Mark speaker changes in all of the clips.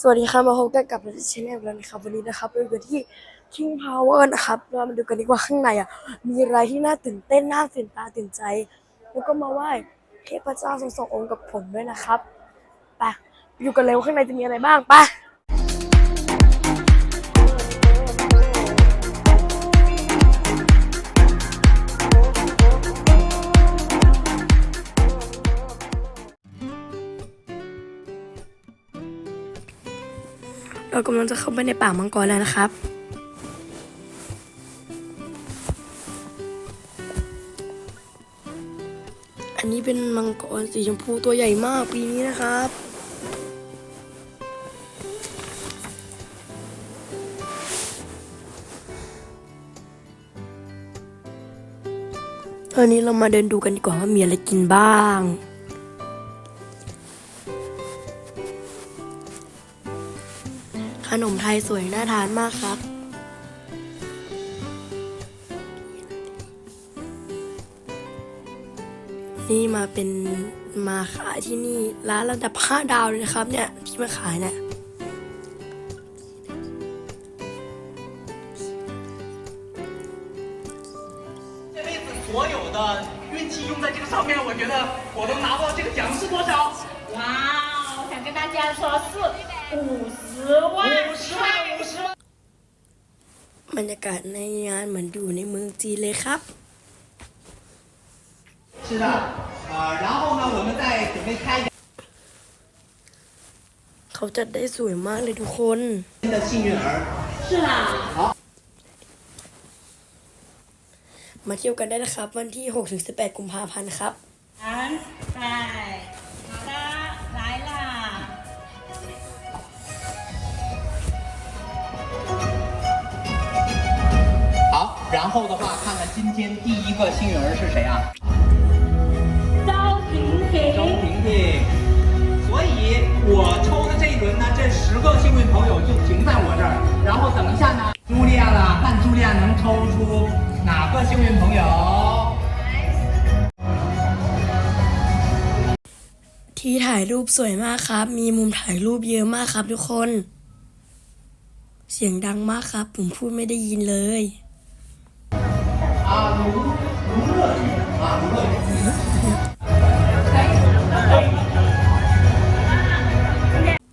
Speaker 1: สวัสดีครับมาพบกันกับเราชแนลแล้วนะครับวันนี้นะครับเราอยู่กันที่ King Power นะครับเรามาดูกันดีกว่าข้างในอะมีอะไรที่น่าตื่นเต้นน่าตื่นตาตื่นใจ แล้วก็มาไหว้เทพเจ้าทรงสององค์กับผมด้วยนะครับไปอยู่กันเลยว่าข้างในจะมีอะไรบ้างไป เรากำลังจะเข้าไปในป่ามังกรแล้วนะครับ อันนี้เป็นมังกรสีชมพูตัวใหญ่มากปีนี้นะครับ ตอนนี้เรามาเดินดูกันดีกว่าว่ามีอะไรกินบ้าง ขนมไทยสวยน่าทานมากครับ นี่มาเป็นมาขายที่นี่ร้านระดับห้าดาวเลยนะครับ เนี่ยที่มาขายเนี่ย
Speaker 2: 这辈子所有的运气用在这个上面，我觉得我能拿到这个奖是多少？
Speaker 3: 哇，我想跟大家说是 五十万
Speaker 2: 五十万，五十万。
Speaker 1: บรรยากาศในงานเหมือนอยู่ในเมืองจีนเลยครับ
Speaker 2: 是的，呃，然后呢，我们再准备开一个
Speaker 1: เขาจัดได้สวยมากเลยทุกคน
Speaker 2: 新的幸运儿。
Speaker 3: 是啦，
Speaker 1: มาเที่ยวกันได้นะครับ วันที่6-18 กุมภาพันธ์ครับ
Speaker 3: 安在，
Speaker 2: 然后的话，看看今天第一个幸运儿是谁啊？
Speaker 3: 周婷
Speaker 2: 周
Speaker 3: 婷，
Speaker 2: 婷婷。所以我抽的这一轮呢，这十个幸运朋友就停在我这儿，然后等一下呢，茱莉亚了，看茱莉亚能抽出哪个幸运朋友。
Speaker 1: ที่ถ่ายรูปสวยมากครับ มีมุมถ่ายรูปเยอะมากครับทุกคน เสียงดังมากครับ ผมพูดไม่ได้ยินเลย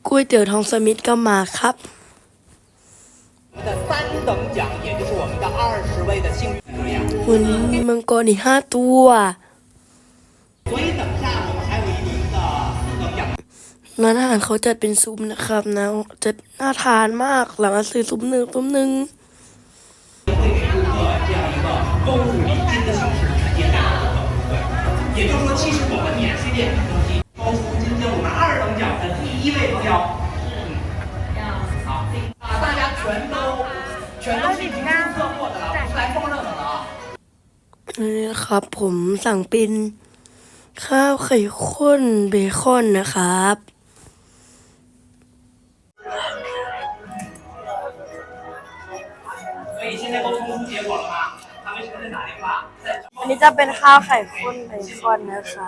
Speaker 1: ก๋วยเตี๋ยวทองสมิธก็มาครับวันนี้มังกรอีกห้าตัวร้านอาหารเขาจัดเป็นซุปนะครับนะจะน่าทานมากหลังซื้อซุปหนึ่งซุปหนึ่ง
Speaker 2: 购物礼金的形式直接带到顾客。对，也就是说，其实我们免税店东西包出今天我们二等奖的第一位朋友。嗯，好啊，大家全都全都是已经注册过的了，不是来凑热闹的啊。
Speaker 1: นี่นะครับ ผมสั่งเป็นข้าวไข่ข้นเบคอนนะครับ
Speaker 2: 所以现在都公布结果了吗？
Speaker 1: จะเป็นข้าวไข่ข้นเบข้นนะคะ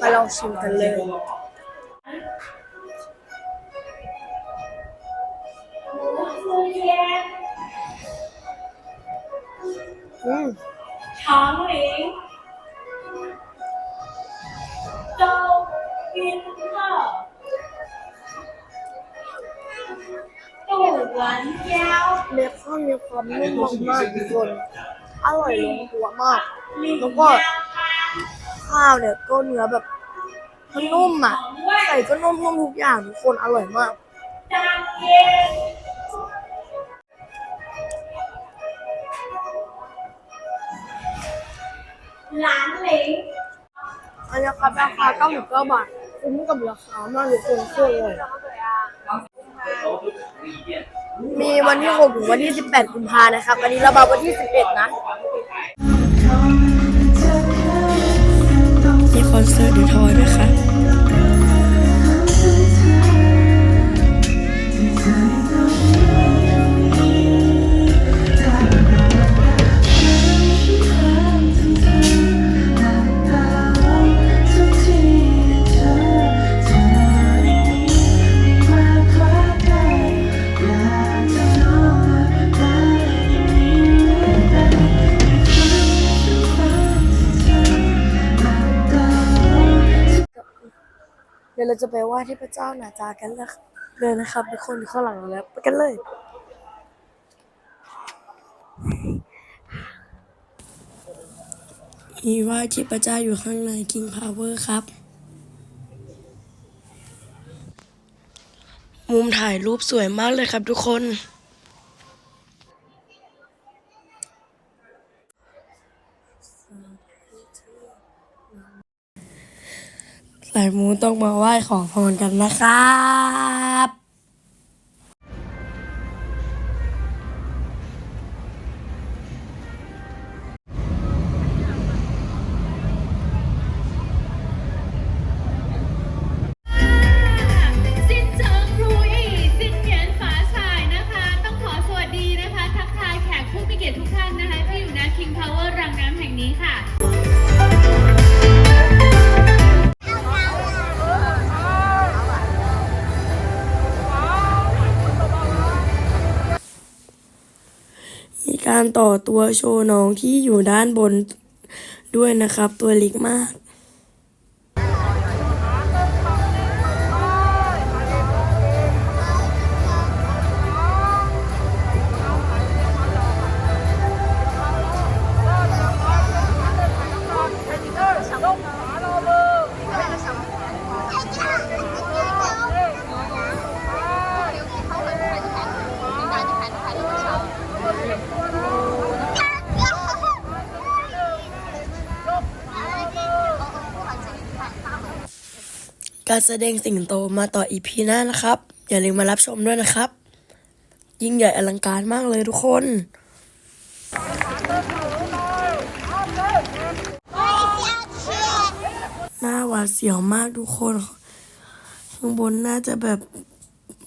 Speaker 1: มาลองชิมกันเลยอืม
Speaker 3: 长林。 วนยาว
Speaker 1: เล็บอข้าวมีความนุ่มมากๆทุกคนอร่อยลงตัวมากแล้วก็ข้าวเนี่ยก็เนื้อแบบมันนุ่มอะไก่ก็นุ่มนุ่มทุกอย่างทุกคนอร่อยมาก
Speaker 3: ร้านเล็ก
Speaker 1: อันนี้ครับราคาเก้าสิบเก้าบาทคุ้มกับราคามากทุกคนช่อยเลย วันที่6ถึงวันที่ 18 กุมภานะครับ วันนี้เรามาวันที่ 11 นะมีคอนเสิร์ตเดอะทอย จะไปไหว้เทพเจ้าหนาจากันแล้วเลยนะครับทุกคนข้างหลังแล้วไปกันเลยมีไหว้เทพเจ้าอยู่ข้างใน King Power ครับ มุมถ่ายรูปสวยมากเลยครับทุกคน สายมูต้องมาไหว้ขอพรกันนะครับ
Speaker 3: สิ้นเชิงรูอีสิ้นเหียนฝาฉายนะคะต้องขอสวัสดีนะคะทักทายแขกคู่มิเกตทุกท่านนะคะที่อยู่ณ King Power รังน้ำแห่งนี้ค่ะ
Speaker 1: การต่อตัวโชว์น้องที่อยู่ด้านบนด้วยนะครับ ตัวเล็กมาก การแสดงสิงโตมาต่ออีพีหน้านะครับ อย่าลืมมารับชมด้วยนะครับ ยิ่งใหญ่อลังการมากเลยทุกคนหน้าหวาดเสียวมากทุกคน ข้างบนน่าจะแบบ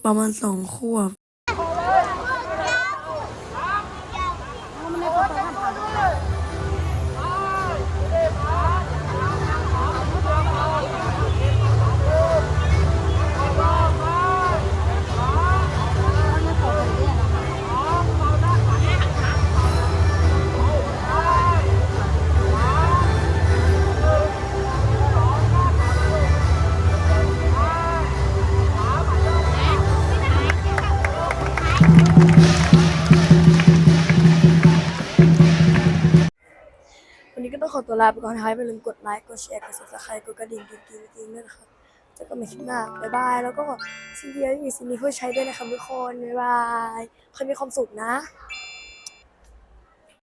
Speaker 1: ประมาณสองขวบ ขอตัวลาไปก่อนท้ายไปลืมกดไลค์ กดแชร์ กดซับสไครต์กดกระดิ่งกิ๊งกิ๊งกิ๊งด้วยนะคะเจอกันใหม่คลิปหน้าบ๊ายบาย แล้วก็สิ่งเดียวที่มีสิ่งนี้เพื่อใช้ด้วยนะคะทุกคนบ๊ายบายใครมีความสุขนะ